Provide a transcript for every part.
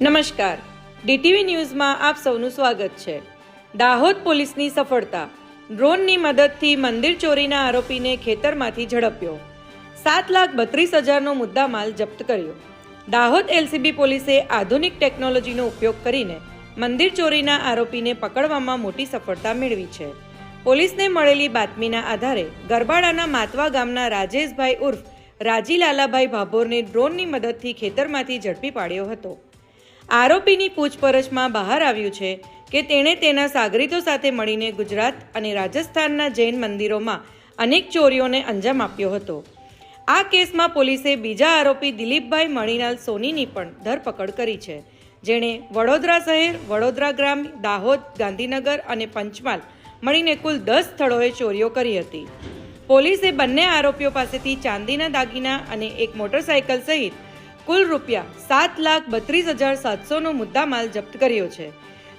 નમસ્કાર. ડીટીવી ન્યૂઝમાં આપ સૌનું સ્વાગત છે. દાહોદ પોલીસની સફળતા. ડ્રોનની મદદથી મંદિર ચોરીના આરોપીને ખેતરમાંથી ઝડપ્યો. સાત લાખ બત્રીસ હજારનો મુદ્દામાલ જપ્ત કર્યો. દાહોદ એલસીબી પોલીસે આધુનિક ટેકનોલોજીનો ઉપયોગ કરીને મંદિર ચોરીના આરોપીને પકડવામાં મોટી સફળતા મેળવી છે. પોલીસને મળેલી બાતમીના આધારે ગરબાડાના માતવા ગામના રાજેશભાઈ ઉર્ફ રાજી લાલાભાઈ ભાભોરને ડ્રોનની મદદથી ખેતરમાંથી ઝડપી પાડ્યો હતો. આરોપીની પૂછપરછમાં બહાર આવ્યું છે કે તેણે તેના સાગરીતો સાથે મળીને ગુજરાત અને રાજસ્થાનના જૈન મંદિરોમાં અનેક ચોરીઓને અંજામ આપ્યો હતો. આ કેસમાં પોલીસે બીજા આરોપી દિલીપભાઈ મણીલાલ સોનીની પણ ધરપકડ કરી છે, જેણે વડોદરા શહેર, વડોદરા ગ્રામ, દાહોદ, ગાંધીનગર અને પંચમહાલ મળીને કુલ દસ સ્થળોએ ચોરીઓ કરી હતી. પોલીસે બંને આરોપીઓ પાસેથી ચાંદીના દાગીના અને એક મોટરસાયકલ સહિત કુલ રૂપિયા સાત લાખ બત્રીસ હજાર સાતસોનો મુદ્દામાલ જપ્ત કર્યો છે.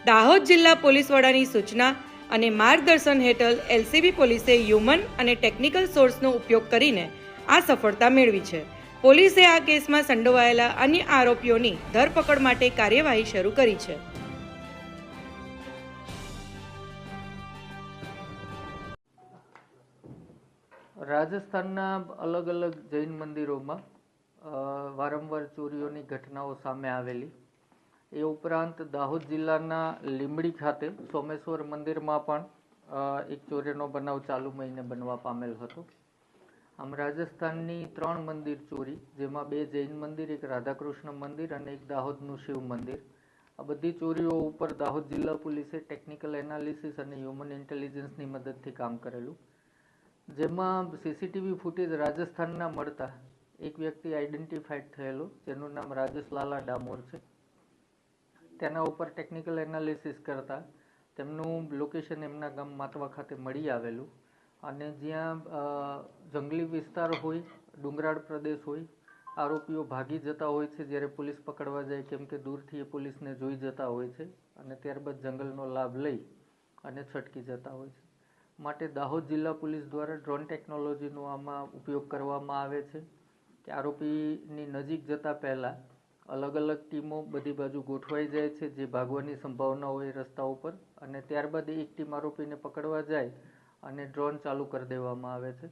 દાહોદ જિલ્લા પોલીસ વડાની સૂચના અને માર્ગદર્શન હેઠળ એલસીબી પોલીસે હ્યુમન અને ટેકનિકલ સોર્સનો ઉપયોગ કરીને આ સફળતા મેળવી છે. પોલીસે આ કેસમાં સંડોવાયેલા અન્ય આરોપીઓની ધરપકડ માટે કાર્યવાહી શરૂ કરી છે. રાજસ્થાનના અલગ અલગ જૈન મંદિરોમાં વારંવાર ચોરીઓની ઘટનાઓ સામે આવેલી. એ ઉપરાંત દાહોદ જિલ્લાના લીંબડી ખાતે સોમેશ્વર મંદિરમાં પણ એક ચોરીનો બનાવ ચાલુ મહિને બનવા પામેલ હતો. આમ રાજસ્થાનની ત્રણ મંદિર ચોરી, જેમાં બે જૈન મંદિર, એક રાધાકૃષ્ણ મંદિર અને એક દાહોદનું શિવ મંદિર. આ બધી ચોરીઓ ઉપર દાહોદ જિલ્લા પોલીસે ટેકનિકલ એનાલિસિસ અને હ્યુમન ઇન્ટેલિજન્સની મદદથી કામ કરેલું. જેમાં સીસીટીવી ફૂટેજ રાજસ્થાનના મળતા એક વ્યક્તિ આઈડેન્ટિફાઈડ થયેલો, જેનું નામ રાજેશ લાલા ડામોર છે. તેના ઉપર ટેકનિકલ એનાલિસિસ કરતા તેમનું લોકેશન એમના ગામ માતવા ખાતે મળી આવેલું અને જ્યાં જંગલી વિસ્તાર હોય, ડુંગરાળ પ્રદેશ હોય, આરોપીઓ ભાગી જતા હોય છે જ્યારે પોલીસ પકડવા જાય કેમ કે દૂરથી એ પોલીસને જોઈ જતા હોય છે અને ત્યારબાદ જંગલનો લાભ લઈ અને છટકી જતા હોય છે. માટે દાહોદ જિલ્લા પોલીસ દ્વારા ડ્રોન ટેકનોલોજીનો આમાં ઉપયોગ કરવામાં આવે છે. કે આરોપીની નજીક જતા પહેલા અલગ અલગ ટીમો બધી બાજુ ગોઠવાઈ જાય છે જે ભાગવાની સંભાવના હોય રસ્તા ઉપર અને ત્યારબાદ એક ટીમ આરોપીને પકડવા જાય અને ડ્રોન ચાલુ કરી દેવામાં આવે છે.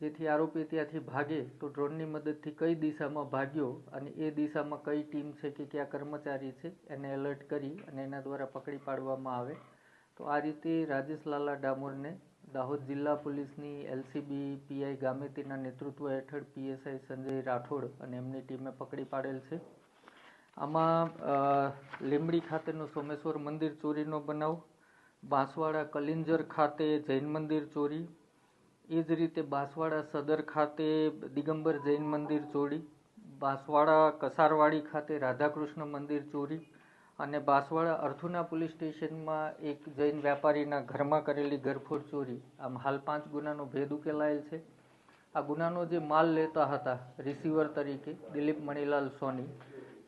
જેથી આરોપી ત્યાંથી ભાગે તો ડ્રોનની મદદથી કઈ દિશામાં ભાગ્યો અને એ દિશામાં કઈ ટીમ છે કે કયા કર્મચારી છે એને એલર્ટ કરી અને એના દ્વારા પકડી પાડવામાં આવે. તો આ રીતે રાજેશ લાલા ડામોરને દાહોદ જિલ્લા પોલીસની એલસીબી પીઆઈ ગામેતીના નેતૃત્વ હેઠળ પીએસઆઈ સંજય રાઠોડ અને એમની ટીમે પકડી પાડેલ છે. આમાં લીંબડી ખાતેનું સોમેશ્વર મંદિર ચોરીનો બનાવ, બાંસવાડા કલિંજર ખાતે જૈન મંદિર ચોરી, એ જ રીતે બાંસવાડા સદર ખાતે દિગંબર જૈન મંદિર ચોરી, બાંસવાડા કસારવાડી ખાતે રાધાકૃષ્ણ મંદિર ચોરી અને બાંસવાડા અર્થુના પોલીસ સ્ટેશનમાં એક જૈન વ્યાપારીના ઘરમાં કરેલી ઘરફોડ ચોરી. આમ હાલ પાંચ ગુનાનો ભેદ ઉકેલાયેલ છે. આ ગુનાનો જે માલ લેતા હતા રિસીવર તરીકે, દિલીપ મણીલાલ સોની,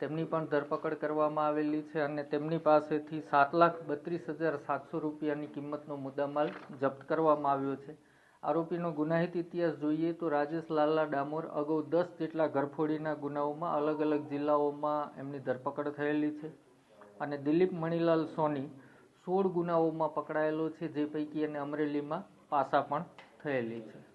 તેમની પણ ધરપકડ કરવામાં આવેલી છે અને તેમની પાસેથી સાત લાખ બત્રીસ હજાર સાતસો રૂપિયાની કિંમતનો મુદ્દામાલ જપ્ત કરવામાં આવ્યો છે. આરોપીનો ગુનાહિત ઇતિહાસ જોઈએ તો રાજેશ લાલા ડામોર અગાઉ દસ જેટલા ઘરફોડીના ગુનાઓમાં અલગ અલગ જિલ્લાઓમાં એમની ધરપકડ થયેલી છે. અને દિલીપ મણિલાલ સોની સોળ ગુનાઓમાં પકડાયેલો છે, જે પૈકી એને અમરેલીમાં પાસા પણ થયેલી છે.